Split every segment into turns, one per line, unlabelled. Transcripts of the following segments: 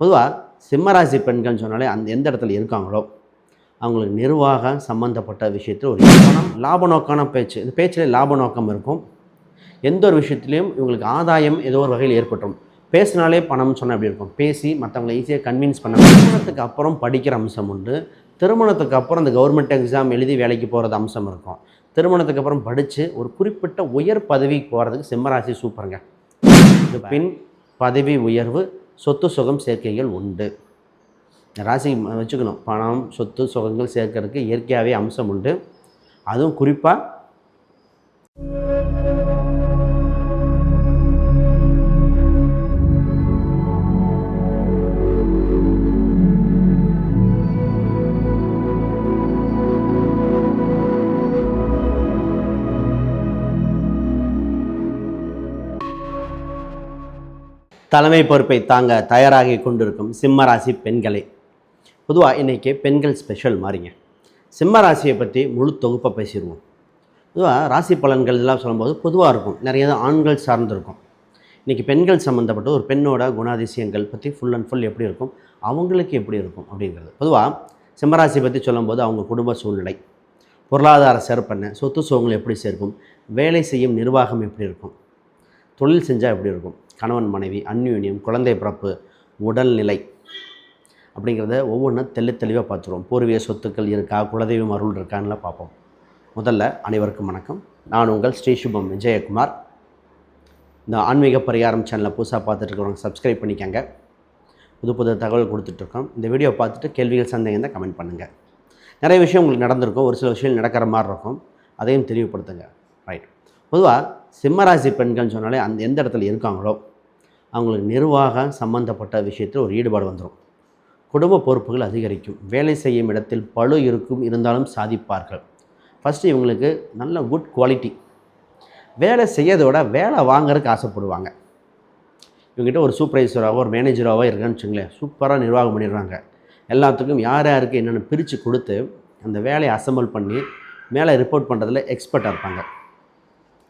பொதுவாக சிம்மராசி பெண்கள்னு சொன்னாலே அந்த எந்த இடத்துல இருக்காங்களோ அவங்களுக்கு நிர்வாகம் சம்மந்தப்பட்ட விஷயத்தில் ஒரு பணம் லாப நோக்கான பேச்சு. இந்த பேச்சில் லாப நோக்கம் இருக்கும். எந்த ஒரு விஷயத்துலையும் இவங்களுக்கு ஆதாயம் ஏதோ ஒரு வகையில் ஏற்பட்டுரும். பேசினாலே பணம்னு சொன்னால் எப்படி இருக்கும்? பேசி மற்றவங்களை ஈஸியாக கன்வின்ஸ் பண்ண திருமணத்துக்கு அப்புறம் படிக்கிற அம்சம் உண்டு. திருமணத்துக்கு அப்புறம் இந்த கவர்மெண்ட் எக்ஸாம் எழுதி வேலைக்கு போகிறது அம்சம் இருக்கும். திருமணத்துக்கு அப்புறம் படித்து ஒரு குறிப்பிட்ட உயர் பதவிக்கு போகிறதுக்கு சிம்மராசி சூப்பருங்க. இது பின் பதவி உயர்வு சொத்து சுகம் சேர்க்கைகள் உண்டு. ராசி வச்சுக்கணும். பணம் சொத்து சுகங்கள் சேர்க்கறதுக்கு இயற்கையாகவே அம்சம் உண்டு. அதுவும் குறிப்பாக தலைமை பொறுப்பை தாங்க தயாராகி கொண்டிருக்கும் சிம்மராசி பெண்களே. பொதுவாக இன்றைக்கி பெண்கள் ஸ்பெஷல் மாதிரிங்க சிம்ம ராசியை பற்றி முழு தொகுப்பாக பேசிடுவோம் பொதுவாக ராசி பலன்கள் எல்லாம் சொல்லும்போது பொதுவாக இருக்கும். நிறைய ஆண்கள் சார்ந்திருக்கும். இன்றைக்கி பெண்கள் சம்மந்தப்பட்ட ஒரு பெண்ணோட குணாதிசயங்கள் பற்றி ஃபுல் அண்ட் ஃபுல் எப்படி இருக்கும்? அவங்களுக்கு எப்படி இருக்கும் அப்படிங்கிறது. பொதுவாக சிம்மராசி பற்றி சொல்லும்போது அவங்க குடும்ப சூழ்நிலை பொருளாதார சிறப்பென்ன சொத்து சுகங்கள் எப்படி சேர்க்கும் வேலை செய்யும் நிர்வாகம் எப்படி இருக்கும் தொழில் செஞ்சால் எப்படி இருக்கும் கணவன் மனைவி அந்யூன்யம் குழந்தை பிறப்பு உடல்நிலை அப்படிங்கிறத ஒவ்வொன்றும் தெளி தெளிவாக பார்த்துருவோம். பூர்வீக சொத்துக்கள் இருக்கா? குலதெய்வம் அருள் இருக்கான்லாம் பார்ப்போம். முதல்ல அனைவருக்கும் வணக்கம். நான் உங்கள் ஸ்ரீ சுபம் விஜயகுமார். இந்த ஆன்மீக பரிகாரம் சேனலை புதுசாக பார்த்துட்ருக்கிறவங்க சப்ஸ்கிரைப் பண்ணிக்கங்க. புது புது தகவல் கொடுத்துட்ருக்கோம் இந்த வீடியோ பார்த்துட்டு கேள்விகள் சந்தேகம் தான் கமெண்ட் பண்ணுங்கள் நிறைய விஷயம் உங்களுக்கு நடந்திருக்கும். ஒரு சில விஷயம் நடக்கிற மாதிரி இருக்கும். அதையும் தெளிவுபடுத்துங்க. ரைட் பொதுவாக சிம்மராசி பெண்கள்னு சொன்னாலே அந்த எந்த இடத்துல இருக்காங்களோ அவங்களுக்கு நிர்வாகம் சம்மந்தப்பட்ட விஷயத்தில் ஒரு ஈடுபாடு வந்துடும் குடும்ப பொறுப்புகள் அதிகரிக்கும். வேலை செய்யும் இடத்தில் பளு இருக்கும் இருந்தாலும் சாதிப்பார்கள். ஃபஸ்ட்டு இவங்களுக்கு நல்ல குட் குவாலிட்டி வேலை செய்யறதை விட வேலை வாங்குறதுக்கு ஆசைப்படுவாங்க. இவங்ககிட்ட ஒரு சூப்பர்வைசராகவோ ஒரு மேனேஜராகவோ இருக்கான்னு வச்சுங்களேன் சூப்பராக நிர்வாகம் பண்ணிடுறாங்க. எல்லாத்துக்கும் யார் யாருக்கு என்னென்னு பிரித்து கொடுத்து அந்த வேலையை அசம்பிள் பண்ணி மேலே ரிப்போர்ட் பண்ணுறதுல எக்ஸ்பர்ட்டாக இருப்பாங்க.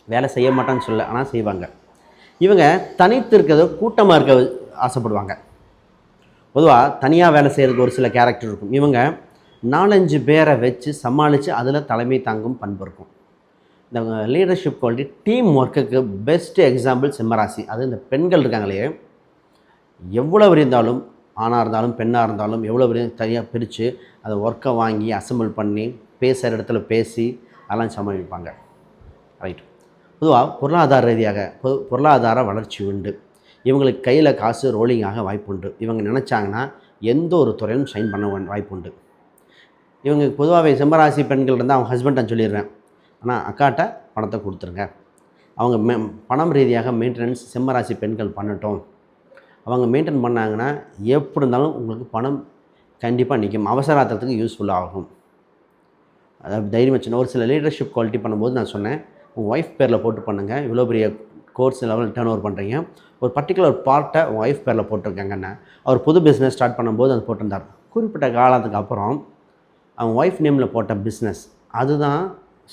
வேலை செய்ய மாட்டான்னு சொல்ல ஆனால் செய்வாங்க. இவங்க தனித்து இருக்கிறத கூட்டமாக இருக்க ஆசைப்படுவாங்க. பொதுவாக தனியாக வேலை செய்கிறதுக்கு ஒரு சில கேரக்டர் இருக்கும். இவங்க நாலஞ்சு பேரை வச்சு சமாளித்து அதில் தலைமை தாங்கும் பண்பு இருக்கும். இந்த லீடர்ஷிப் குவாலிட்டி டீம் ஒர்க்குக்கு பெஸ்ட்டு எக்ஸாம்பிள் சிம்மராசி. அது இந்த பெண்கள் இருக்காங்களே எவ்வளோ இருந்தாலும் ஆணாக இருந்தாலும் பெண்ணாக இருந்தாலும் எவ்வளோ தனியாக பிரித்து அதை ஒர்க்கை வாங்கி அசம்பிள் பண்ணி பேசுகிற இடத்துல பேசி அதெல்லாம் சமாளிப்பாங்க. ரைட் பொதுவாக பொருளாதார ரீதியாக பொ பொருளாதார வளர்ச்சி உண்டு. இவங்களுக்கு கையில் காசு ரோலிங் ஆக வாய்ப்புண்டு. இவங்க நினச்சாங்கன்னா எந்த ஒரு துறையிலும் சைன் பண்ண வாய்ப்புண்டு. இவங்க பொதுவாகவே சிம்மராசி பெண்கள் இருந்தால் அவங்க ஹஸ்பண்ட் சொல்லிடுறேன். ஆனால் அக்காட்ட பணத்தை கொடுத்துருங்க. அவங்க மெ பணம் ரீதியாக மெயின்டெனன்ஸ் சிம்மராசி பெண்கள் பண்ணட்டும். அவங்க மெயின்டைன் பண்ணாங்கன்னா எப்படி இருந்தாலும் உங்களுக்கு பணம் கண்டிப்பாக நிற்கும் அவசராத்திரத்துக்கு யூஸ்ஃபுல்லாக ஆகும். அதாவது தைரியம் வச்சுன்னா ஒரு சில லீடர்ஷிப் குவாலிட்டி பண்ணும்போது நான் சொன்னேன் உங்கள் ஒய்ஃப் பேரில் போட்டு பண்ணுங்கள் இவ்வளோ பெரிய கோர்ஸ் லெவல் டேர்ன் ஓவர் பண்ணுறீங்க ஒரு பர்டிகுலர் பார்ட்டை உங்கள் ஒய்ஃப் பேரில் போட்டிருக்காங்கன்னு அவர் புது பிஸ்னஸ் ஸ்டார்ட் பண்ணும்போது அது போட்டிருந்தார். குறிப்பிட்ட காலத்துக்கு அப்புறம் அவங்க ஒய்ஃப் நேமில் போட்ட பிஸ்னஸ் அதுதான்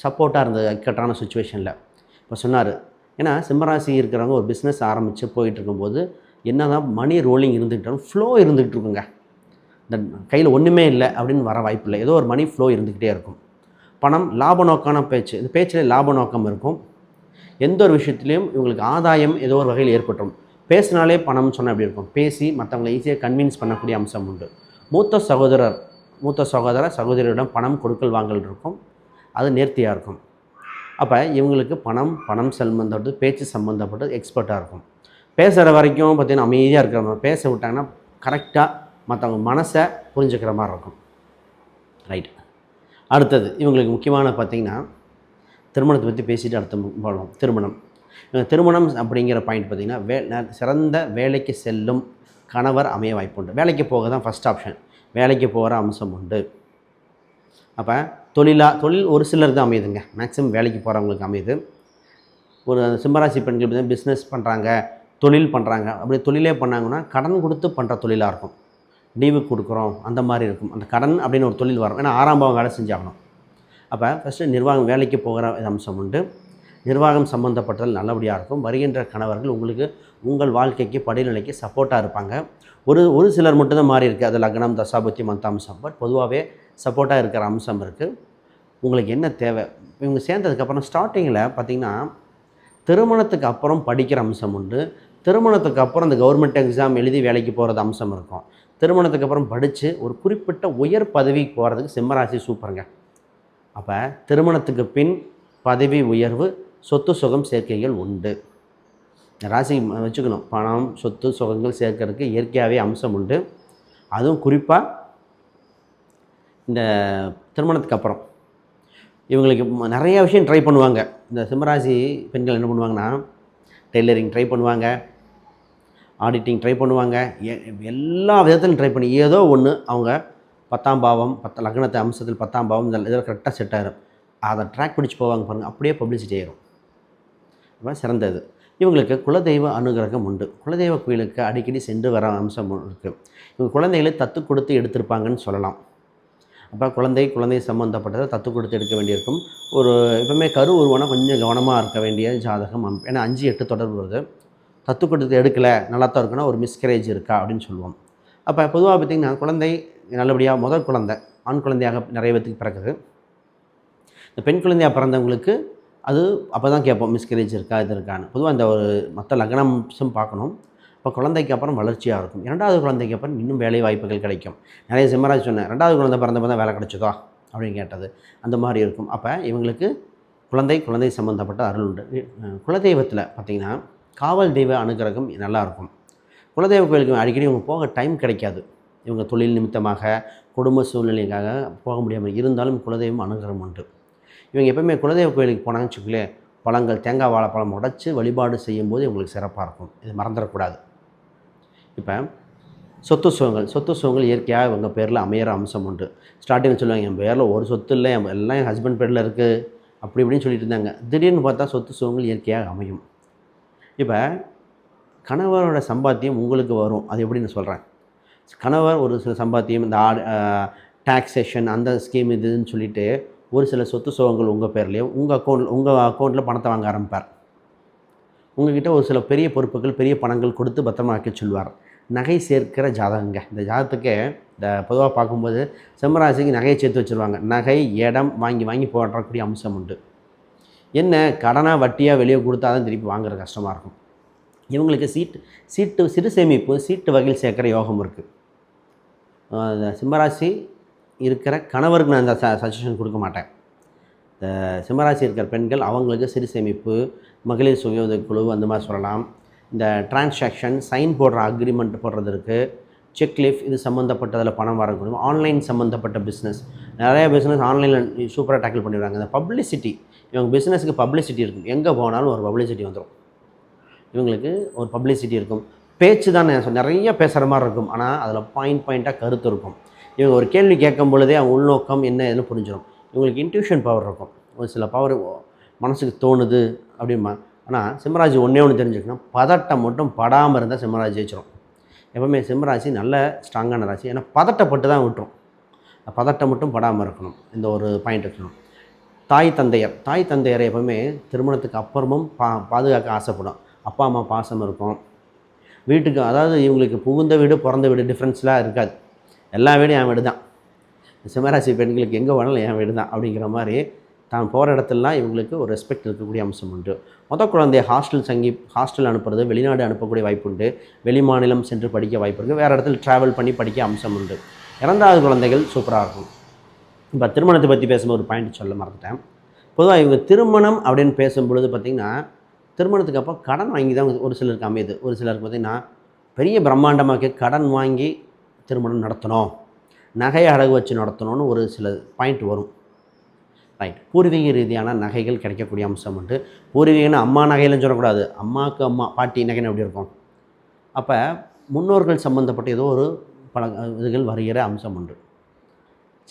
சப்போர்ட்டாக இருந்தது இக்கட்டான சுச்சுவேஷனில் இப்போ சொன்னார் ஏன்னா சிம்மராசி இருக்கிறவங்க ஒரு பிஸ்னஸ் ஆரம்பித்து போயிட்டு இருக்கும்போது என்ன தான் மணி ரோலிங் இருந்துக்கிட்டாலும் ஃப்ளோ இருந்துகிட்டு இருக்குங்க. இந்த கையில் ஒன்றுமே இல்லை அப்படின்னு வர வாய்ப்பு இல்லை. ஏதோ ஒரு மணி ஃப்ளோ இருந்துக்கிட்டே இருக்கும். பணம் லாப நோக்கான பேச்சு. இந்த பேச்சில் லாப நோக்கம் இருக்கும். எந்த ஒரு விஷயத்துலையும் இவங்களுக்கு ஆதாயம் ஏதோ ஒரு வகையில் ஏற்பட்டுரும். பேசினாலே பணம்னு சொன்னால் எப்படி இருக்கும்? பேசி மற்றவங்களை ஈஸியாக கன்வின்ஸ் பண்ணக்கூடிய அம்சம் உண்டு. மூத்த சகோதரர் மூத்த சகோதர சகோதரியிடம் பணம் கொடுக்கல் வாங்கல் இருக்கும். அது நேர்த்தியாக இருக்கும். அப்போ இவங்களுக்கு பணம் பணம் சம்பந்தப்பட்டது பேச்சு சம்மந்தப்பட்டது எக்ஸ்பர்ட்டாக இருக்கும். பேசுகிற வரைக்கும் பார்த்திங்கன்னா அமைதியாக இருக்கிற மாதிரி பேச விட்டாங்கன்னா கரெக்டாக மற்றவங்க மனசை புரிஞ்சுக்கிற மாதிரி இருக்கும். ரைட் அடுத்தது இவங்களுக்கு முக்கியமான பார்த்தீங்கன்னா திருமணத்தை பற்றி பேசிட்டு அடுத்த போகலாம் திருமணம். திருமணம் அப்படிங்கிற பாயிண்ட் பார்த்திங்கன்னா வே ந- சிறந்த வேலைக்கு செல்லும் கணவர் அமைய வாய்ப்பு உண்டு வேலைக்கு போக தான் ஃபஸ்ட் ஆப்ஷன் வேலைக்கு போகிற அம்சம் உண்டு. அப்போ தொழிலாக தொழில் ஒரு சிலர் தான் அமையுதுங்க. மேக்ஸிமம் வேலைக்கு போகிறவங்களுக்கு அமையுது. ஒரு சிம்மராசி பெண்கள் பார்த்தீங்கன்னா பிஸ்னஸ் பண்ணுறாங்க தொழில் பண்ணுறாங்க அப்படி தொழிலே பண்ணாங்கன்னா கடன் கொடுத்து பண்ணுற தொழிலாக இருக்கும். லீவு கொடுக்குறோம் அந்த மாதிரி இருக்கும். அந்த கடன் அப்படின்னு ஒரு தொழில் வரும். ஏன்னா ஆறாம் பாவம் வேலை செஞ்சாகணும். அப்போ ஃபஸ்ட்டு நிர்வாகம் வேலைக்கு போகிற அம்சம் உண்டு. நிர்வாகம் சம்மந்தப்பட்டதில் நல்லபடியாக இருக்கும். வருகின்ற கணவர்கள் உங்களுக்கு உங்கள் வாழ்க்கைக்கு படிநிலைக்கு சப்போர்ட்டாக இருப்பாங்க. ஒரு ஒரு சிலர் மட்டும்தான் மாறி இருக்குது அது லக்னம் தசாபத்தி மந்த அம்சம் பட் பொதுவாகவே சப்போர்ட்டாக இருக்கிற அம்சம் இருக்குது உங்களுக்கு என்ன தேவை? இவங்க சேர்ந்ததுக்கப்புறம் ஸ்டார்டிங்கில் பார்த்திங்கன்னா திருமணத்துக்கு அப்புறம் படிக்கிற அம்சம் உண்டு. திருமணத்துக்கு அப்புறம் இந்த கவர்மெண்ட் எக்ஸாம் எழுதி வேலைக்கு போகிறது அம்சம் இருக்கும். திருமணத்துக்கு அப்புறம் படித்து ஒரு குறிப்பிட்ட உயர் பதவிக்கு போகிறதுக்கு சிம்மராசி சூப்பருங்க. அப்போ திருமணத்துக்கு பின் பதவி உயர்வு சொத்து சுகம் சேர்க்கைகள் உண்டு. இந்த ராசி வச்சுக்கணும். பணம் சொத்து சுகங்கள் சேர்க்கறதுக்கு இயற்கையாகவே அம்சம் உண்டு. அதுவும் குறிப்பாக இந்த திருமணத்துக்கு அப்புறம். இவங்களுக்கு நிறையா நிறைய விஷயம் ட்ரை பண்ணுவாங்க. இந்த சிம்மராசி பெண்கள் என்ன பண்ணுவாங்கன்னா டெய்லரிங் ட்ரை பண்ணுவாங்க. ஆடிட்டிங் ட்ரை பண்ணுவாங்க. எ- எல்லா விதத்திலும் ட்ரை பண்ணி ஏதோ ஒன்று அவங்க பத்தாம் பாவம் பத்து லக்னத்தை அம்சத்தில் பத்தாம் பாவம் இந்த இதில் கரெக்டாக செட் ஆகிடும் அதை ட்ராக் பிடிச்சி போவாங்க பாருங்கள் அப்படியே பப்ளிசிட்டி ஆயிரும். ரொம்ப சிறந்தது. இவங்களுக்கு குலதெய்வ அனுகிரகம் உண்டு. குலதெய்வ கோயிலுக்கு அடிக்கடி சென்று வர அம்சம் இருக்குது இவங்க குழந்தைகளை தத்து கொடுத்து எடுத்திருப்பாங்கன்னு சொல்லலாம். அப்போ குழந்தை குழந்தை சம்மந்தப்பட்டதை தத்து கொடுத்து எடுக்க வேண்டியிருக்கும். ஒரு எப்பவுமே கரு உருவானா கொஞ்சம் கவனமாக இருக்க வேண்டிய ஜாதகம். ஏன்னா அஞ்சு எட்டு தொடர்பு வருது. தத்து கொடுத்து எடுக்கலை நல்லா தான் இருக்குன்னா ஒரு மிஸ்கரேஜ் இருக்கா அப்படின்னு சொல்லுவோம். அப்போ பொதுவாக பார்த்திங்கன்னா குழந்தை நல்லபடியாக முதல் குழந்தை ஆண் குழந்தையாக நிறைய பேத்துக்கு பிறக்குது. இந்த பெண் குழந்தையாக பிறந்தவங்களுக்கு அது அப்போ தான் கேட்போம் மிஸ்கரேஜ் இருக்கா இது இருக்கான்னு. பொதுவாக இந்த ஒரு மற்ற லக்னம்சம் பார்க்கணும். இப்போ குழந்தைக்கு அப்புறம் வளர்ச்சியாக இருக்கும். இரண்டாவது குழந்தைக்கு அப்புறம் இன்னும் வேலை வாய்ப்புகள் கிடைக்கும். நிறைய சிம்மராஜ் சொன்னேன் ரெண்டாவது குழந்தை பிறந்தப்போ தான் வேலை கிடைச்சதா அப்படின்னு கேட்டது. அந்த மாதிரி இருக்கும். அப்போ இவங்களுக்கு குழந்தை குழந்தை சம்மந்தப்பட்ட அருள் உண்டு. குலதெய்வத்தில் பார்த்திங்கன்னா காவல் தெய்வ அனுகிரகம் நல்லாயிருக்கும். குலதெய்வ கோயிலுக்கு அடிக்கடி இவங்க போக டைம் கிடைக்காது. இவங்க தொழில் நிமித்தமாக குடும்ப சூழ்நிலைக்காக போக முடியாமல் இருந்தாலும் குலதெய்வம் அனுகிரகம் உண்டு. இவங்க எப்பவுமே குலதெய்வ கோயிலுக்கு போனாங்கன்னு வச்சுக்கோங்களேன் பழங்கள் தேங்காய் வாழைப்பழம் உடச்சி வழிபாடு செய்யும்போது இவங்களுக்கு சிறப்பாக இருக்கும். இது மறந்துடக்கூடாது இப்போ சொத்து சுகங்கள் சொத்து சுகங்கள் இயற்கையாக இவங்க பேரில் அமையிற அம்சம் உண்டு. ஸ்டார்டிங் சொல்லுவாங்க என் பேரில் ஒரு சொத்து இல்லை எல்லாம் என் ஹஸ்பண்ட் பேரில் இருக்குது அப்படி இப்படின்னு சொல்லிட்டு இருந்தாங்க. திடீர்னு பார்த்தா சொத்து சுகங்கள் இயற்கையாக அமையும். இப்போ கணவரோட சம்பாத்தியம் உங்களுக்கு வரும். அது எப்படின்னு சொல்கிறேன் கணவர் ஒரு சில சம்பாத்தியம் இந்த ஆட் டாக்ஸேஷன் அந்த ஸ்கீம் இதுன்னு சொல்லிட்டு ஒரு சில சொத்து சுகங்கள் உங்கள் பேர்லேயும் உங்கள் அக்கௌண்ட் உங்கள் அக்கௌண்ட்டில் பணத்தை வாங்க ஆரம்பிப்பார். உங்ககிட்ட ஒரு சில பெரிய பொறுப்புகள் பெரிய பணங்கள் கொடுத்து பத்திரமாக்க சொல்வார். நகை சேர்க்கிற ஜாதகங்க. இந்த ஜாதகத்துக்கு இந்த பொதுவாக பார்க்கும்போது சிம்மராசிக்கு நகையை சேர்த்து வச்சுருவாங்க. நகை இடம் வாங்கி வாங்கி போடக்கூடிய அம்சம் உண்டு. என்ன கடனாக வட்டியாக வெளியே கொடுத்தா தான் திருப்பி வாங்குற கஷ்டமாக இருக்கும். இவங்களுக்கு சீட்டு சீட்டு சிறு சேமிப்பு சீட்டு வகையில் சேர்க்குற யோகம் இருக்குது சிம்மராசி இருக்கிற கணவருக்கு நான் இந்த ச சஜஷன் கொடுக்க மாட்டேன். இந்த சிம்மராசி இருக்கிற பெண்கள் அவங்களுக்கு சிறு சேமிப்பு மகளிர் சுய உதவிக் குழு அந்த மாதிரி சொல்லலாம். இந்த டிரான்சாக்ஷன் சைன் போடுற அக்ரிமெண்ட் போடுறது இருக்குது செக்லீஃப் இது சம்மந்தப்பட்டதில் பணம் வரக்கூடிய ஆன்லைன் சம்மந்தப்பட்ட பிஸ்னஸ் நிறைய பிஸ்னஸ் ஆன்லைனில் சூப்பராக டேக்கிள் பண்ணிடுறாங்க. இந்த பப்ளிசிட்டி இவங்க பிஸ்னஸுக்கு பப்ளிசிட்டி இருக்கும். எங்கே போனாலும் ஒரு பப்ளிசிட்டி வந்துடும் இவங்களுக்கு ஒரு பப்ளிசிட்டி இருக்கும். பேச்சு தான் நிறைய பேசுகிற மாதிரி இருக்கும். ஆனால் அதில் பாயிண்ட் பாயிண்ட்டாக கருத்து இருக்கும். இவங்க ஒரு கேள்வி கேட்கும் பொழுதே அவங்க உள்நோக்கம் என்ன ஏதுன்னு புரிஞ்சிடும் இவங்களுக்கு இன்ட்யூஷன் பவர் இருக்கும். ஒரு சில பவர் மனசுக்கு தோணுது அப்படிமா ஆனால் சிம்மராஜ் ஒன்றே ஒன்று தெரிஞ்சுக்கணும். பதட்டம் மட்டும் படாமல் இருந்தால் சிம்மராஜ் ஜெயிச்சிடும் எப்பவுமே சிம்மராசி நல்ல ஸ்ட்ராங்கான ராசி. ஏன்னா பதட்டப்பட்டு தான் விட்டுரும். பதட்டம் மட்டும் படாமல் இருக்கணும். இந்த ஒரு பாயிண்ட் இருக்கணும் தாய் தந்தையர் தாய் தந்தையர் எப்பவுமே திருமணத்துக்கு அப்புறமும் பா பாதுகாக்க ஆசைப்படும். அப்பா அம்மா பாசம் இருக்கும். வீட்டுக்கு அதாவது இவங்களுக்கு புகுந்த வீடு பிறந்த வீடு டிஃப்ரென்ஸ்லாம் இருக்காது. எல்லா வீடும் என் வீடு தான். சிம்மராசி பெண்களுக்கு எங்கே வேணாலும் என் வீடு தான் அப்படிங்கிற மாதிரி தான் போகிற இடத்துலலாம் இவங்களுக்கு ஒரு ரெஸ்பெக்ட் இருக்கக்கூடிய அம்சம் உண்டு. மொத்த குழந்தைய ஹாஸ்டல் தங்கி ஹாஸ்டல் அனுப்புறது வெளிநாடு அனுப்பக்கூடிய வாய்ப்பு உண்டு. வெளி மாநிலம் சென்று படிக்க வாய்ப்பு இருக்குது வேறு இடத்துல ட்ராவல் பண்ணி படிக்க அம்சம் உண்டு. இரண்டாவது குழந்தைகள் சூப்பராக இருக்கும். இப்போ திருமணத்தை பற்றி பேசும்போது ஒரு பாயிண்ட் சொல்ல மறந்துட்டேன். பொதுவாக இவங்க திருமணம் அப்படின்னு பேசும்பொழுது பார்த்திங்கன்னா திருமணத்துக்கு அப்போ கடன் வாங்கி தான் ஒரு சிலருக்கு அமையுது. ஒரு சிலருக்கு பார்த்திங்கன்னா பெரிய பிரம்மாண்டமாக கடன் வாங்கி திருமணம் நடத்தணும். நகையை அடகு வச்சு நடத்தணும்னு ஒரு சில பாயிண்ட் வரும். ரைட் பூர்வீக ரீதியான நகைகள் கிடைக்கக்கூடிய அம்சம் உண்டு. பூர்வீகன்னு அம்மா நகையிலும் சொல்லக்கூடாது. அம்மாவுக்கு அம்மா பாட்டி நகைன்னு எப்படி இருக்கும்? அப்போ முன்னோர்கள் சம்மந்தப்பட்ட ஏதோ ஒரு பல இதுகள் வருகிற அம்சம் உண்டு.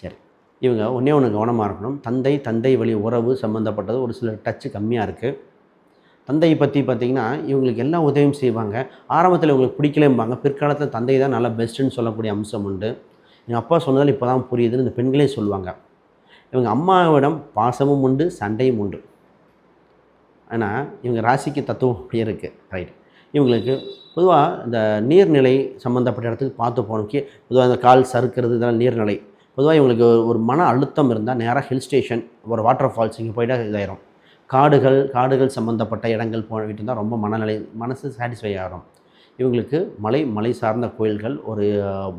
சரி. இவங்க ஒன்றே ஒன்று கவனமாக இருக்கணும். தந்தை தந்தை வழி உறவு சம்மந்தப்பட்டது ஒரு சில டச்சு கம்மியாக இருக்குது தந்தையை பற்றி பார்த்திங்கன்னா இவங்களுக்கு எல்லா உதவியும் செய்வாங்க. ஆரம்பத்தில் இவங்களுக்கு பிடிக்கலேம்பாங்க. பிற்காலத்தில் தந்தை தான் நல்லா பெஸ்ட்டுன்னு சொல்லக்கூடிய அம்சம் உண்டு. எங்கள் அப்பா சொன்னதால் இப்போ தான் புரியுதுன்னு இந்த பெண்களே சொல்லுவாங்க. இவங்க அம்மாவிடம் பாசமும் உண்டு சண்டையும் உண்டு. ஆனால் இவங்க ராசிக்கு தத்துவம் அப்படியே இருக்குது ரைட் இவங்களுக்கு பொதுவாக இந்த நீர்நிலை சம்மந்தப்பட்ட இடத்துக்கு பார்த்து போனோம் பொதுவாக இந்த கால் சறுக்கிறது இதெல்லாம் நீர்நிலை. பொதுவாக இவங்களுக்கு ஒரு மன அழுத்தம் இருந்தால் நேராக ஹில் ஸ்டேஷன் ஒரு வாட்டர் ஃபால்ஸ் இங்கே போயிட்டா இதாயிரும். காடுகள் காடுகள் சம்மந்தப்பட்ட இடங்கள் போயிட்டு இருந்தால் ரொம்ப மனநிலை மனசு சாட்டிஸ்ஃபை ஆகும் இவங்களுக்கு மலை மலை சார்ந்த கோயில்கள் ஒரு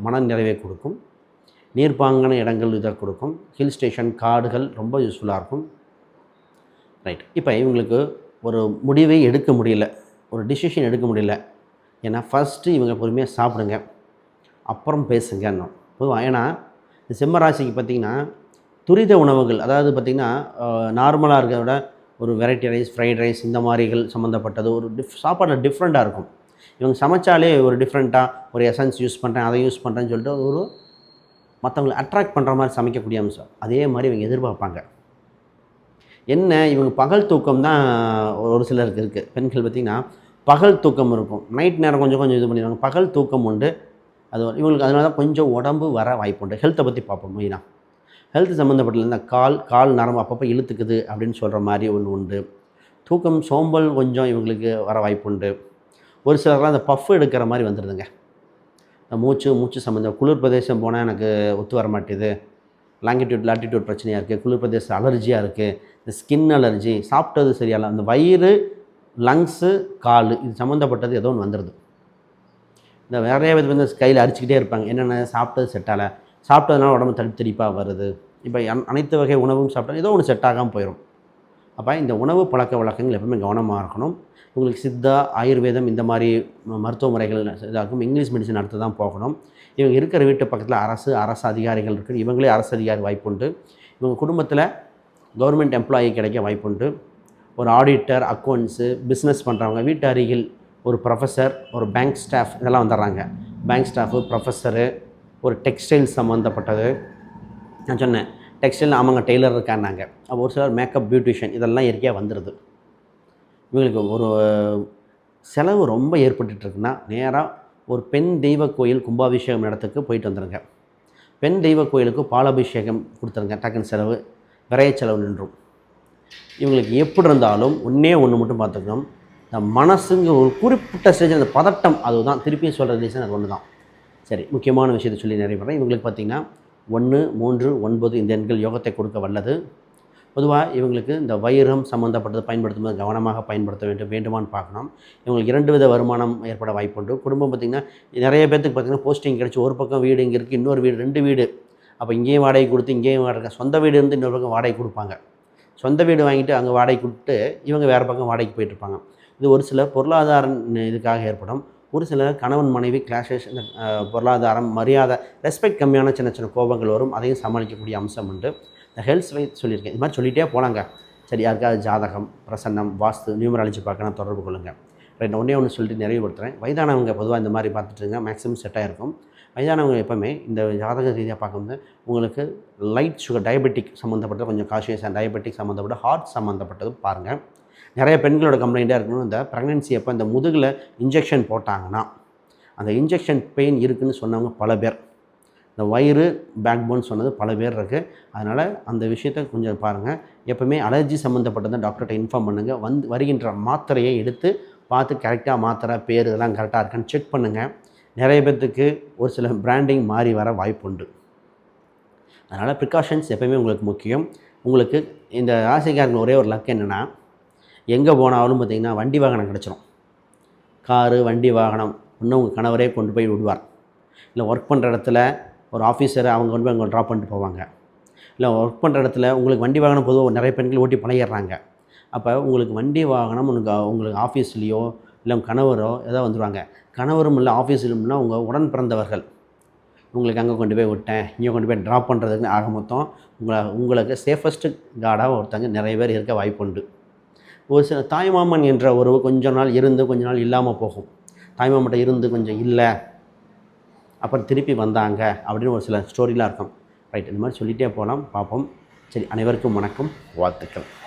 மன நிறைவை கொடுக்கும். நீர்ப்பாங்கான இடங்கள் இதை கொடுக்கும். ஹில் ஸ்டேஷன் காடுகள் ரொம்ப யூஸ்ஃபுல்லாக இருக்கும். ரைட் இப்போ இவங்களுக்கு ஒரு முடிவை எடுக்க முடியல. ஒரு டிசிஷன் எடுக்க முடியல. ஏன்னா ஃபஸ்ட்டு இவங்க பொறுமையாக சாப்பிடுங்க. அப்புறம் பேசுங்க இன்னும் பொதுவாக ஏன்னா இந்த சிம்ம ராசிக்கு பார்த்திங்கன்னா துரித உணவுகள் அதாவது பார்த்திங்கன்னா நார்மலாக இருக்கிறத விட ஒரு வெரைட்டி ரைஸ் ஃப்ரைட் ரைஸ் இந்த மாதிரிகள் சம்மந்தப்பட்டது ஒரு டிஃப் சாப்பாடில் டிஃப்ரெண்ட்டாக இருக்கும். இவங்க சமைச்சாலே ஒரு டிஃப்ரெண்ட்டாக ஒரு எசன்ஸ் யூஸ் பண்ணுறேன் அதை யூஸ் பண்ணுறேன்னு சொல்லிட்டு ஒரு மற்றவங்களை அட்ராக்ட் பண்ணுற மாதிரி சமைக்கக்கூடிய அம்சம். அதே மாதிரி இவங்க எதிர்பார்ப்பாங்க. என்ன இவங்க பகல் தூக்கம் தான் ஒரு சிலருக்கு இருக்குது பெண்கள் பார்த்திங்கன்னா பகல் தூக்கம் இருக்கும். நைட் நேரம் கொஞ்சம் கொஞ்சம் இது பண்ணிடுவாங்க. பகல் தூக்கம் உண்டு. அது இவங்களுக்கு அதனால தான் கொஞ்சம் உடம்பு வர வாய்ப்புண்டு. ஹெல்த்தை பற்றி பார்ப்போம் மெயினாக ஹெல்த் சம்மந்தப்பட்ட இந்த கால் கால் நரம்பு அப்பப்போ இழுத்துக்குது அப்படின்னு சொல்கிற மாதிரி ஒன்று உண்டு. தூக்கம் சோம்பல் கொஞ்சம் இவங்களுக்கு வர வாய்ப்புண்டு. ஒரு சிலர்லாம் அந்த பஃப் எடுக்கிற மாதிரி வந்துடுதுங்க இந்த மூச்சு மூச்சு சம்மந்தம் குளிர் பிரதேசம் போனால் எனக்கு ஒத்து வர மாட்டேது. லாங்கிடியூட் லாட்டிடியூட் பிரச்சனையாக இருக்குது குளிர் பிரதேசம் அலர்ஜியாக இருக்குது இந்த ஸ்கின் அலர்ஜி சாப்பிட்டது சரியால அந்த வயிறு லங்ஸு கால் இது சம்மந்தப்பட்டது ஏதோ ஒன்று வந்துடுது இந்த நிறைய பேர் வந்து கையில் அரிச்சிக்கிட்டே இருப்பாங்க. என்னென்ன சாப்பிட்டது செட் ஆகலை? சாப்பிட்டதுனால உடம்பு தடுப்பு தடிப்பாக வருது. இப்போ அனைத்து வகை உணவும் சாப்பிட்டா ஏதோ ஒன்று செட் ஆகாமல் போயிடும் அப்போ இந்த உணவு பழக்க வழக்கங்கள் எப்பவுமே கவனமாக இருக்கணும். உங்களுக்கு சித்தா ஆயுர்வேதம் இந்த மாதிரி ம- மருத்துவ முறைகள் இதாகும். இங்கிலீஷ் மெடிசன் அடுத்து தான் போகணும். இவங்க இருக்கிற வீட்டு பக்கத்தில் அரசு அரசு அதிகாரிகள் இருக்குது இவங்களே அரசு அதிகாரி வாய்ப்புண்டு. இவங்க குடும்பத்தில் கவர்மெண்ட் எம்ப்ளாயி கிடைக்க வாய்ப்புண்டு. ஒரு ஆடிட்டர் அக்கௌண்ட்ஸு பிஸ்னஸ் பண்ணுறவங்க வீட்டு அருகில் ஒரு ப்ரொஃபஸர் ஒரு பேங்க் ஸ்டாஃப் இதெல்லாம் வந்துடுறாங்க. பேங்க் ஸ்டாஃபு ப்ரொஃபஸரு ஒரு டெக்ஸ்டைல் சம்மந்தப்பட்டது நான் சொன்னேன் டெக்ஸ்டைல் ஆமாங்க டெய்லர் இருக்கான்னாங்க. அப்போ ஒரு சிலர் மேக்கப் பியூட்டிஷியன் இதெல்லாம் இயற்கையாக வந்துடுது இவங்களுக்கு ஒரு செலவு ரொம்ப ஏற்பட்டுருக்குன்னா நேராக ஒரு பெண் தெய்வ கோயில் கும்பாபிஷேகம் இடத்துக்கு போயிட்டு வந்துடுங்க பெண் தெய்வ கோயிலுக்கு பாலாபிஷேகம் கொடுத்துருங்க. டக்குன்னு செலவு விரைய செலவு நின்றும். இவங்களுக்கு எப்படி இருந்தாலும் ஒன்றே ஒன்று மட்டும் பார்த்துக்கணும். இந்த மனசுங்க ஒரு குறிப்பிட்ட ஸ்டேஜ் அந்த பதட்டம் அதுதான். திருப்பியும் சொல்கிற ரீசன் அது ஒன்று தான் சரி முக்கியமான விஷயத்தை சொல்லி நிறைய பண்ணுறேன் இவங்களுக்கு பார்த்திங்கன்னா ஒன்று மூன்று ஒன்பது இந்த எண்கள் யோகத்தை கொடுக்க வல்லது. பொதுவாக இவங்களுக்கு இந்த வைரம் சம்மந்தப்பட்டது பயன்படுத்தும் போது கவனமாக பயன்படுத்த வேண்டும் வேண்டுமான்னு பார்க்கணும். இவங்களுக்கு இரண்டு வித வருமானம் ஏற்பட வாய்ப்புண்டு. குடும்பம் பார்த்திங்கன்னா நிறைய பேர்த்துக்கு பார்த்திங்கன்னா போஸ்டிங் கிடச்சி ஒரு பக்கம் வீடு இங்கே இருக்குது இன்னொரு வீடு ரெண்டு வீடு. அப்போ இங்கேயும் வாடகை கொடுத்து இங்கேயும் வாடகை சொந்த வீடு இருந்து இன்னொரு பக்கம் வாடகை கொடுப்பாங்க. சொந்த வீடு வாங்கிட்டு அங்கே வாடகை கொடுத்து இவங்க வேறு பக்கம் வாடகைக்கு போயிட்டுருப்பாங்க இது ஒரு சில பொருளாதார இதுக்காக ஏற்படும். ஒரு சில கணவன் மனைவி கிளாஷஸ் இந்த பொருளாதாரம் மரியாதை ரெஸ்பெக்ட் கம்மியான சின்ன சின்ன கோபங்கள் வரும். அதையும் சமாளிக்கக்கூடிய அம்சம் உண்டு. இந்த ஹெல்த் வைஸ் சொல்லியிருக்கேன். இது மாதிரி சொல்லிகிட்டே போனாங்க சரி யாருக்காவது ஜாதகம் பிரசன்னம் வாஸ்து நியூமராலஜி பார்க்கணும் தொடர்பு கொள்ளுங்கள் ரைட் ஒன்றே ஒன்று சொல்லிட்டு நிறைவுபடுத்துகிறேன் வயதானவங்க பொதுவாக இந்த மாதிரி பார்த்துட்டுருங்க மேக்ஸிமம் செட்டாக இருக்கும் வயதானவங்க எப்போவுமே இந்த ஜாதக ரீதியாக பார்க்கும்போது உங்களுக்கு லைட் சுகர் டயபெட்டிக் சம்மந்தப்பட்ட கொஞ்சம் காஷியஸ் அண்ட் டயபெட்டிக் சம்மந்தப்பட்ட ஹார்ட் சம்மந்தப்பட்டது பாருங்கள் நிறைய பெண்களோட கம்ப்ளைண்ட்டாக இருக்கணும். இந்த ப்ரெக்னென்சி அப்போ இந்த முதுகில் இன்ஜெக்ஷன் போட்டாங்கன்னா அந்த இன்ஜெக்ஷன் பெயின் இருக்குன்னு சொன்னவங்க பல பேர். இந்த வயிறு பேக் போன் சொன்னது பல பேர் இருக்குது அதனால் அந்த விஷயத்த கொஞ்சம் பாருங்கள் எப்போவுமே அலர்ஜி சம்மந்தப்பட்டதை டாக்டர்கிட்ட இன்ஃபார்ம் பண்ணுங்கள் வந்து வருகின்ற மாத்திரையை எடுத்து பார்த்து கரெக்டாக மாத்திரை பேர் இதெல்லாம் கரெக்டாக இருக்கான்னு செக் பண்ணுங்கள் நிறைய பேர்த்துக்கு ஒரு சில பிராண்டிங் மாறி வர வாய்ப்புண்டு அதனால் ப்ரிகாஷன்ஸ் எப்போயுமே உங்களுக்கு முக்கியம். உங்களுக்கு இந்த ராசிக்காரங்க ஒரே ஒரு லக் என்னென்னா எங்கே போனாலும் பார்த்தீங்கன்னா வண்டி வாகனம் கிடச்சிரும். காரு வண்டி வாகனம் இன்னும் உங்கள் கணவரே கொண்டு போய் விடுவார். இல்லை ஒர்க் பண்ணுற இடத்துல ஒரு ஆஃபீஸரை அவங்க கொண்டு போய் அங்கே ட்ராப் பண்ணிட்டு போவாங்க. இல்லை ஒர்க் பண்ணுற இடத்துல உங்களுக்கு வண்டி வாகனம் பொதுவாக நிறைய பெண்கள் ஓட்டி பழகிடுறாங்க. அப்போ உங்களுக்கு வண்டி வாகனம் உங்களுக்கு உங்களுக்கு ஆஃபீஸ்லேயோ இல்லை உங்கள் கணவரோ ஏதோ வந்துடுவாங்க கணவரும் இல்லை ஆஃபீஸ்லையும்னா உங்கள் உடன் பிறந்தவர்கள். உங்களுக்கு அங்கே கொண்டு போய் விட்டேன் இங்கே கொண்டு போய் ட்ராப் பண்ணுறதுக்கு ஆக மொத்தம் உங்களை உங்களுக்கு சேஃபஸ்ட்டு கார்டாக ஒருத்தங்க நிறைய பேர் இருக்க வாய்ப்புண்டு. ஒரு சில தாய்மாமன் என்ற உறவு கொஞ்ச நாள் இருந்து கொஞ்ச நாள் இல்லாமல் போகும். தாய்மாமன்ட்ட இருந்து கொஞ்சம் இல்லை. அப்புறம் திருப்பி வந்தாங்க அப்படின்னு ஒரு சில ஸ்டோரிலாம் இருக்கும். ரைட் இந்த மாதிரி சொல்லிகிட்டே போகலாம் பார்ப்போம். சரி அனைவருக்கும் வணக்கம். வாழ்த்துக்கள்.